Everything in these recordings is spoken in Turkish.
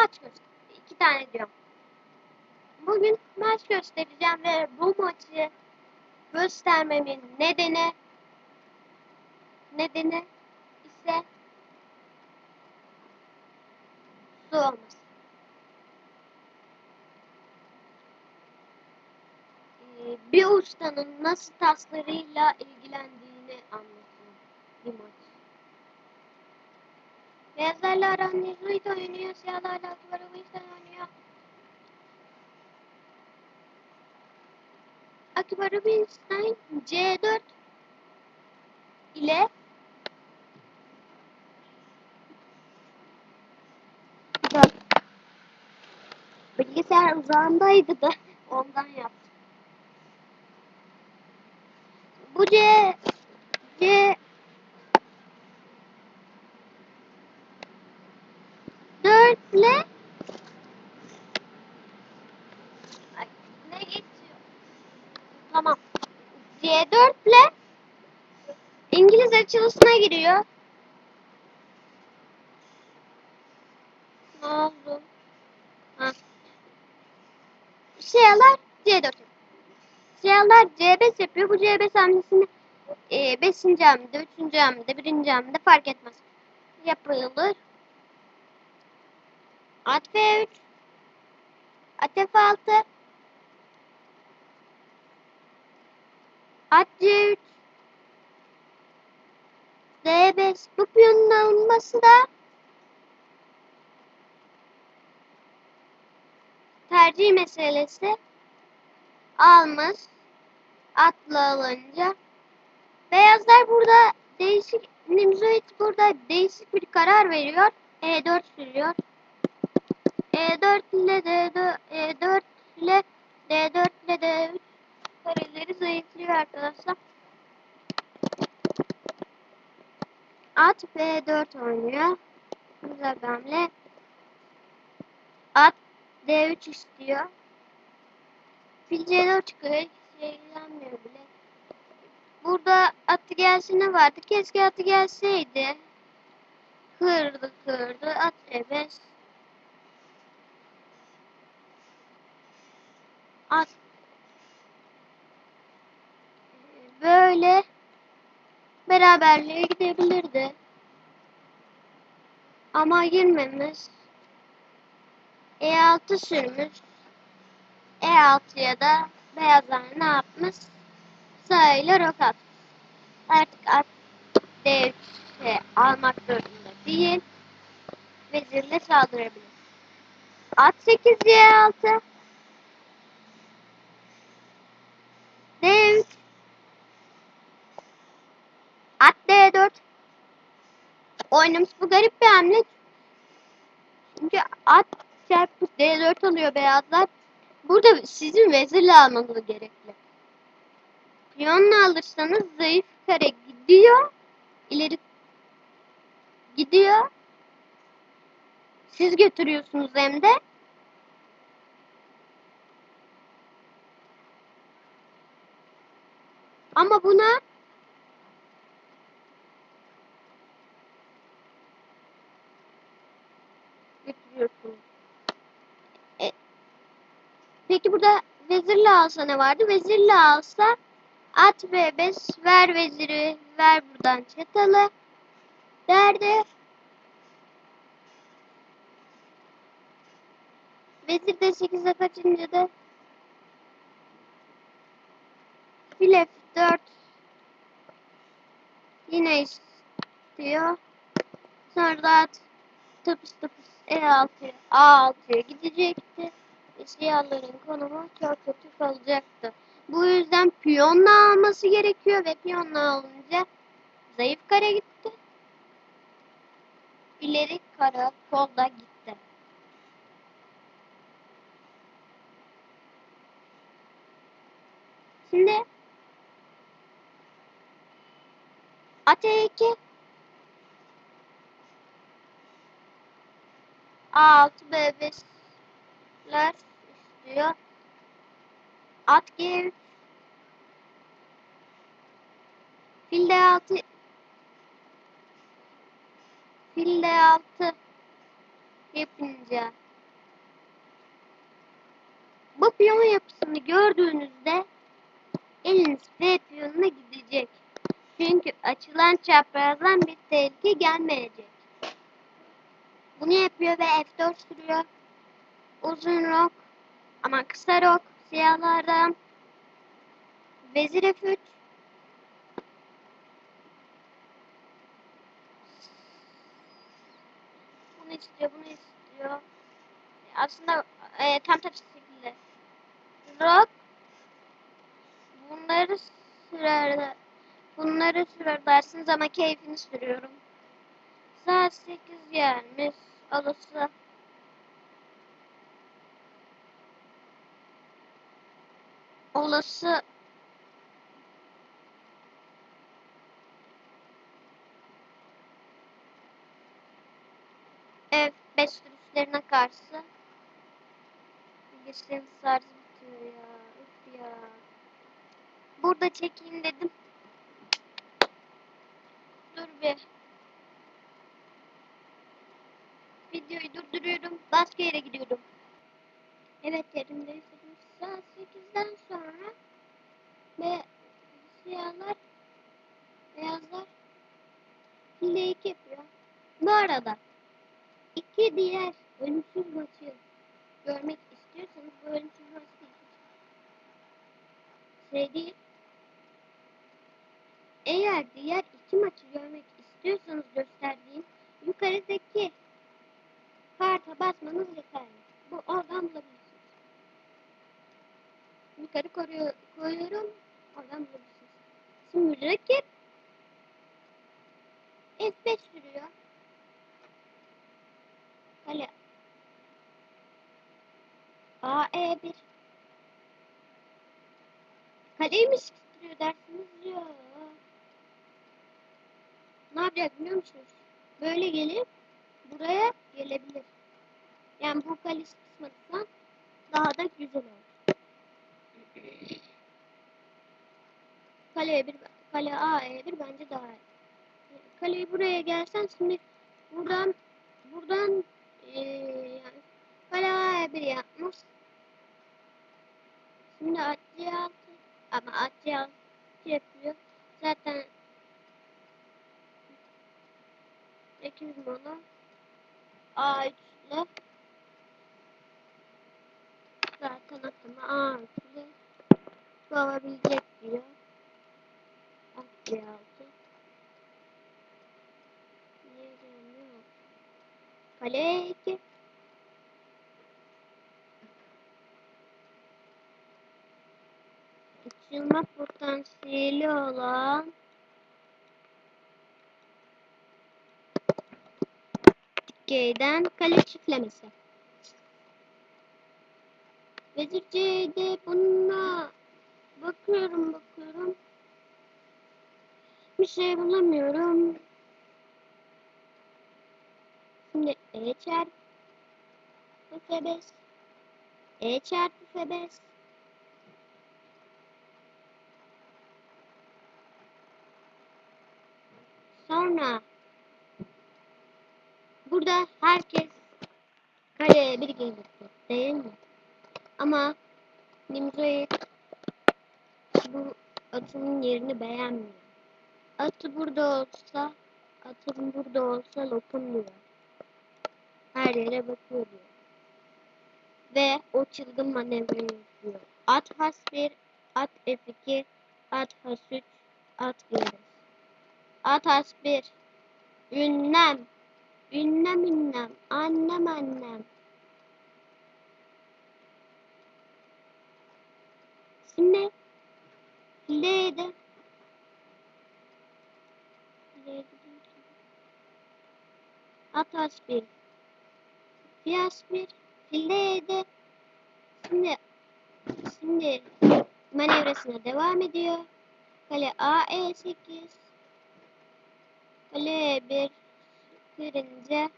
maç göster. iki tane diyorum. Bugün maç göstereceğim ve bu maçı göstermemin nedeni nedeni ise su olması. Ee, bir ustanın nasıl taslarıyla ilgilendiğini anlatıyor bir maç. Beyazlarla aran Nezuit oynuyor, siyahlarla Akbar Uyuştan oynuyor. Akbar Rubinstein C4 ile Bak. Bilgisayar uzağındaydı da ondan yaptım. Bu C 4 ile Ay, ne geçiyor? Tamam. C4 ile İngiliz açılışına giriyor. Ne oldu? Ha. Siyahlar C4 yapıyor. Siyahlar C5 yapıyor. Bu C5 hamlesini e, 5. hamlede, 3. hamlede, 1. hamlede fark etmez. Yapılır. At F3 At F6 At C3 D5 Bu piyonun alınması da tercih meselesi almış atla alınca. Beyazlar burada değişik Nimzoid burada değişik bir karar veriyor. E4 sürüyor. E4 ile D4 E4 ile D4 ile D3 kareleri zayıflıyor arkadaşlar At B4 oynuyor. Güzel bir hamle. At D3 istiyor. Fil C4 çıkıyor. Hiç şey ilgilenmiyor bile. Burada atı gelsene vardı. Keşke atı gelseydi. Kırdı kırdı. At E5. At. Böyle beraberliğe gidebilirdi. Ama girmemiş. E6 sürmüş. E6'ya da beyazlar ne yapmış? Sağıyla rok atmış. Artık at D3'e almak zorunda değil. Vezirle saldırabilir. At 8 C6. D3 At D4. Oynamış bu garip bir hamle. Çünkü at çarpı D4 alıyor beyazlar. Burada sizin vezirle almanız gerekli. Piyonla alırsanız zayıf kare gidiyor. İleri gidiyor. Siz götürüyorsunuz hem de. Ama buna götürüyorsunuz. E, peki burada vezirle alsa ne vardı? Vezirle alsa at B5 ver veziri ver buradan çatalı derdi. Vezir de 8'e kaçınca da fil F4 yine istiyor. Sonra da at tıpış tıpış E6'ya A6'ya gidecekti. Siyahların konumu çok kötü kalacaktı. Bu yüzden piyonla alması gerekiyor ve piyonla alınca zayıf kare gitti. İleri kara kolda gitti. Şimdi at E2 A6 B5'ler istiyor. At G3 Fil D6 fil D6 yapınca bu piyon yapısını gördüğünüzde eliniz F piyonuna gidecek. Çünkü açılan çaprazdan bir tehlike gelmeyecek. Bunu yapıyor ve F4 sürüyor. Uzun rok ama kısa rok siyahlardan Vezir F3 Bunu istiyor, bunu istiyor. Aslında e, tam tersi şekilde. Rock bunları sürer bunları sürer dersiniz ama keyfini sürüyorum. Saat 8 gelmiş. Olası olası F5 sürüslerine karşı Geçtiğimiz sarı bitiyor ya. Üf ya. Burada çekeyim dedim. Dur bir. Videoyu durduruyorum. Başka yere gidiyorum. Evet yerimde izledim. Saat 8'den sonra ve siyahlar beyazlar lake yapıyor. Bu arada iki diğer ölümsüz maçı görmek istiyorsanız bu ölümsüz maç değil. Şey değil. Eğer diğer iki maçı görmek istiyorsanız gösterdiğim yukarıdaki karta basmanız yeterli. Bu oradan bulabilirsiniz. Yukarı koruyor, koyuyorum. Oradan bulabilirsiniz. Şimdi rakip F5 sürüyor. Kale AE1 Kaleyi mi sıkıştırıyor dersiniz ya. Ne yapacak biliyor musunuz? Böyle gelip buraya gelebilir. Yani bu kale sıkışmadan daha da güzel olur. Kale bir kale A1 bence daha iyi. Kaleyi buraya gelsen şimdi buradan buradan eee yani kale A1 yapmış. Şimdi altı ama atçı altı yapıyor. Zaten 8 mono A3 ile zaten atımı A3 ile alabilecek diyor. Atçı altı. Niye gelmiyor? Kale 2 açılma potansiyeli olan C'den kale çiftlemesi. Vezir C'de bununla bakıyorum bakıyorum. Bir şey bulamıyorum. Şimdi E çarpı F5 E çarpı F5 Sonra burada herkes kaleye bir gelir değil mi? Ama Nimzoid bu atının yerini beğenmiyor. Atı burada olsa, atın burada olsa lokum. Her yere bakıyor diyor. Ve o çılgın manevrayı yapıyor. At H1, at F2, at H3, at G5. At H1. Ünlem. Ünlem ünlem. Annem annem. Şimdi L'de L'de At H1. Fiyas 1. L'de Şimdi şimdi manevrasına devam ediyor. Kale AE8 Kale bir girince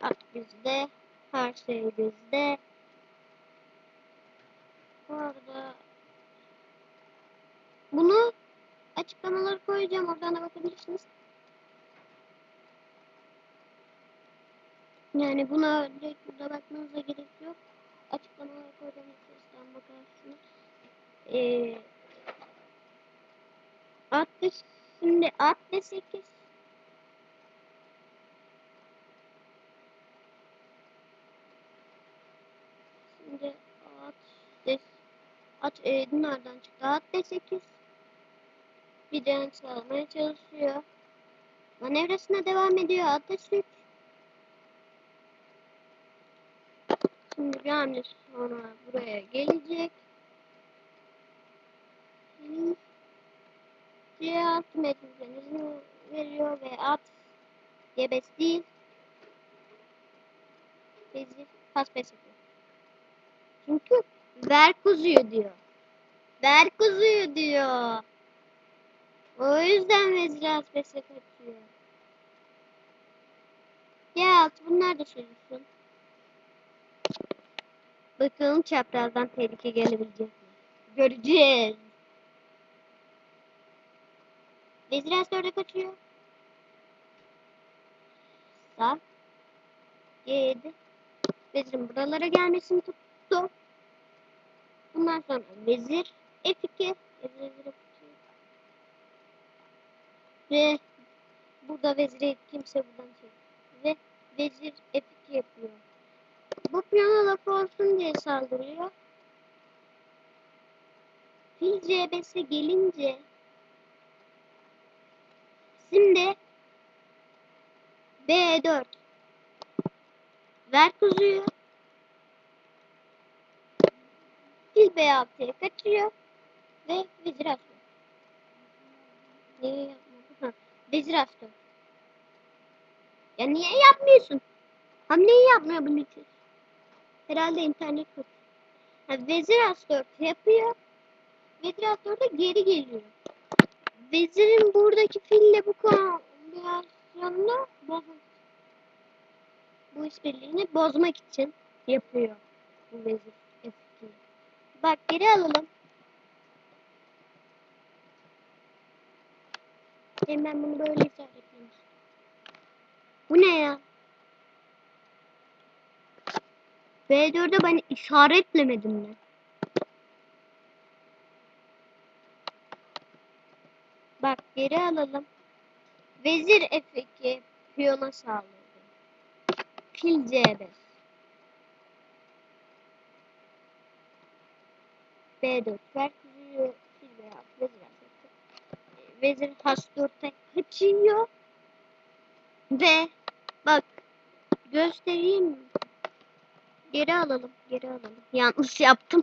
at bizde her şey bizde bu arada bunu açıklamaları koyacağım oradan da bakabilirsiniz Yani buna direkt burada bakmanıza gerek yok. Açıklamalara koyacağım istersen bakarsınız. Ee, 60 şimdi 68 Şimdi 60 at e, nereden çıktı? 68 bir direnç almaya çalışıyor. Manevrasına devam ediyor. 63 Şimdi bir hamle sonra buraya gelecek. Şimdi C6 metreden veriyor ve at yebes değil. Vezir pas pes yapıyor. Çünkü ver kuzuyu diyor. Ver kuzuyu diyor. O yüzden vezir az pese kaçıyor. C6 bunlar da çözülsün. Bakalım çaprazdan tehlike gelebilecek mi? Göreceğiz. Vezir S4'e kaçıyor. Sağ. G7. Vezirin buralara gelmesini tuttu. Bundan sonra vezir F2. Vezir F2. Ve burada veziri kimse buradan çekiyor. Ve vezir F2 yapıyor. Bu piyano laf olsun diye saldırıyor. Fil C5'e gelince şimdi B4 ver kuzuyu fil B6'ya kaçıyor ve vezir atıyor. Niye yapmadı? Vezir atıyor. Ya niye yapmıyorsun? Hamleyi yapmıyor bunun için. Herhalde internet kötü. Ha, vezir A4 yapıyor. Vezir A4'da geri geliyor. Vezirin buradaki fille bu kombinasyonunu bozmak bu işbirliğini bozmak için yapıyor bu vezir F2. Bak geri alalım. Hem ben bunu böyle işaretlemiştim. Bu ne ya? B4'e ben işaretlemedim mi? Bak geri alalım. Vezir F2 piyona saldırdı. Fil C5. B4 ver kuzuyu fil veya vezir F2. Vezir H4'te kaçıyor. Ve bak göstereyim? Geri alalım, geri alalım. Yanlış yaptım.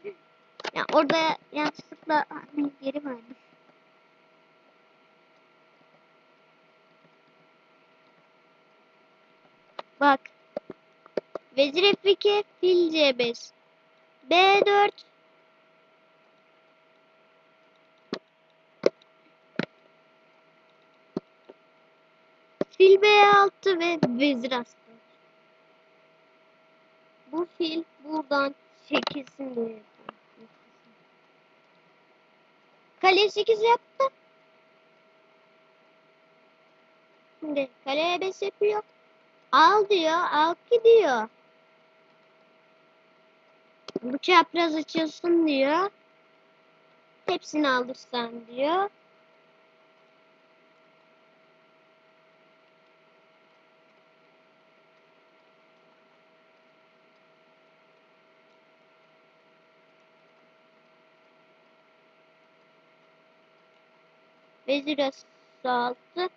Ya orada yanlışlıkla hani geri verdim. Bak. Vezir F2, fil C5. B4. Fil B6 ve vezir astı. Bu fil buradan çekilsin diye. Kale 8 yaptı. Şimdi kaleye 5 yapıyor. Al diyor, al gidiyor. Bu çapraz açılsın diyor. Hepsini alırsan diyor. Vezir altı.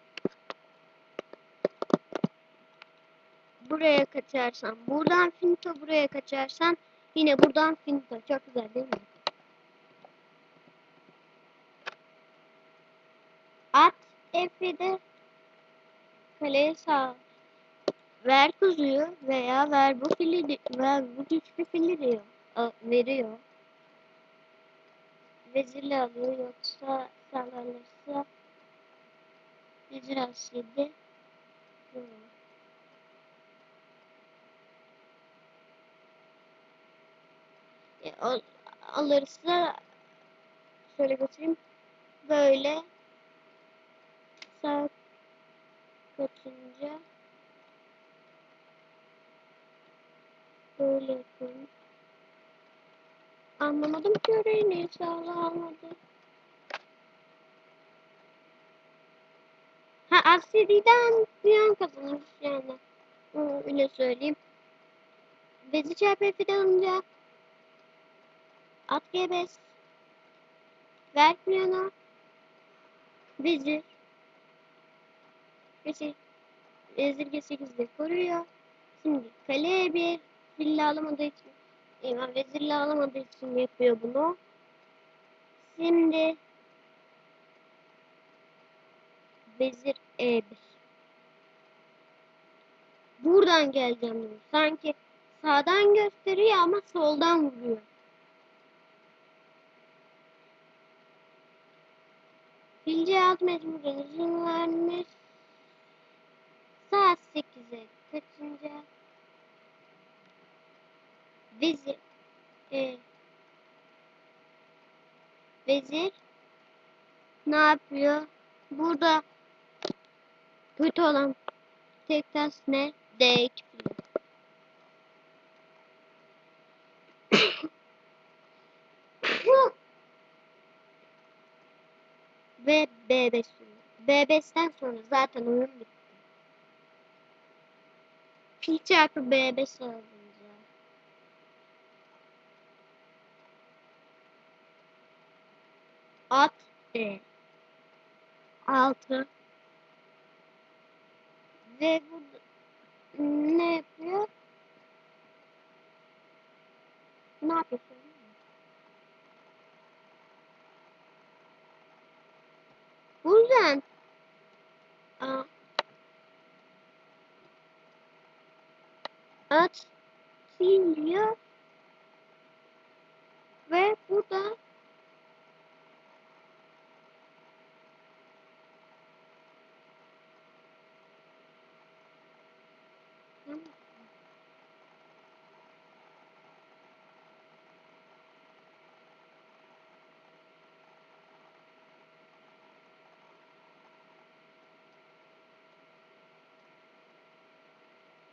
Buraya kaçarsan, buradan finto buraya kaçarsan yine buradan finto. Çok güzel değil mi? At F7 kaleye sağ. Ver kuzuyu veya ver bu fili ver bu güçlü fili diyor. A- veriyor. Vezirle alıyor yoksa sağlanırsa vezir as7 yok. E, al- alırsa şöyle götüreyim böyle sağ kaçınca Şöyle yapayım. Anlamadım ki orayı niye sağla almadı. Ha Asya'dan duyan kazanır yani. Öyle söyleyeyim. Bezi çarpı alınca at gebes ver piyano vezir Vezir Vezirge 8'de koruyor. Şimdi kaleye bir fille alamadığı için yani vezirle alamadığı için yapıyor bunu. Şimdi vezir E1 Buradan geleceğim. Sanki sağdan gösteriyor ama soldan vuruyor. Bilgi alt mecburen izin vermiş. Saat 8'e kaçınca vezir e, vezir ne yapıyor? Burada kötü olan tek tas ne? D2 fili. Ve B5 sürüyor. B5'ten sonra zaten oyun bitti. Fil çarpı B5 alınca. At E. 6 ve bu ne yapıyor? Ne yapıyor? söyleyeyim mi? Buradan Aa, at siliyor ve burada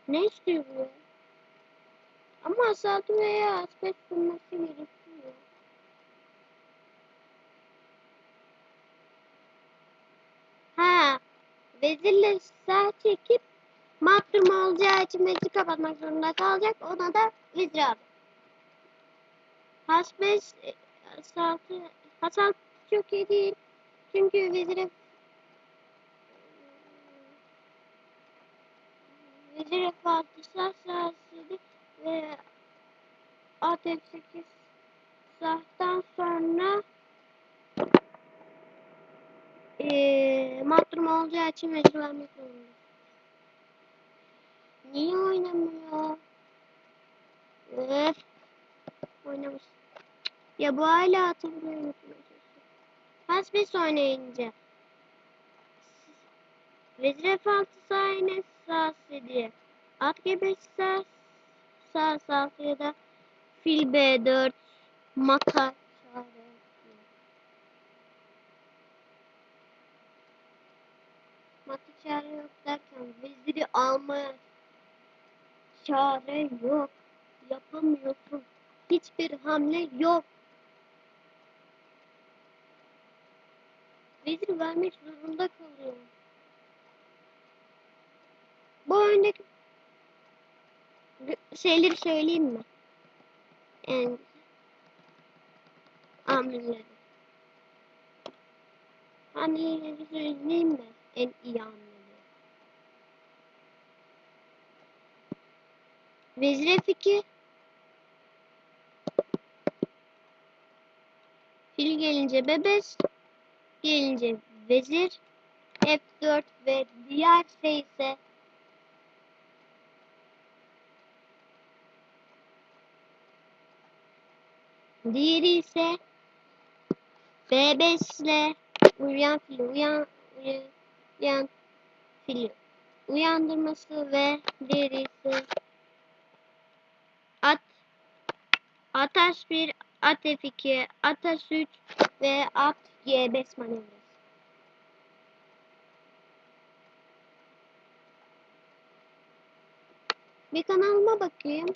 ne istiyor bu? Ama asaltı veya aspet bulması gerekiyor. Ha, vezirle sağ çekip mahrum olacağı için vezir kapatmak zorunda kalacak. Ona da vezir aldı. Hasbeş e, asaltı, asaltı çok iyi değil. Çünkü vezire Vezir Padişah Şahsidi ve at F8 sahtan sonra e, mahrum olacağı için vezir vermek zorunda. Niye oynamıyor? Öf. Oynamış. Ya bu hala atı buraya unutmuyor. Oynayınca. Vezir F6 sahnesi A8 At G5 Sağ sağ ya da Fil B4 Mata çare. Mata çare yok derken veziri almaya çare yok. Yapamıyorsun. Hiçbir hamle yok. Vezir vermek zorunda kalıyor. Bu oyundaki şeyleri söyleyeyim mi? Yani hamleleri. Hamleleri söyleyeyim mi? En iyi hamleleri. Vezir F2 Fil gelince B5 gelince vezir F4 ve diğer şey ise diğeri ise B5 ile uyuyan fili uyan, uyan, fili uyandırması ve diğeri ise at at H1 at F2 at H3 ve at G5 manevrası. Bir kanalıma bakayım.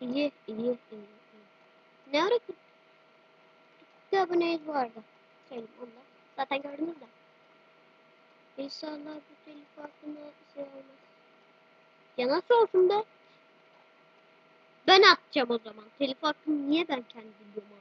İyi, iyi, iyi. Ne ara 42 aboneyiz bu arada. Söyleyeyim onu da. Zaten gördünüz de. İnşallah bu telif hakkında şey olmaz. Ya nasıl olsun be? Ben atacağım o zaman. Telif hakkını niye ben kendi videoma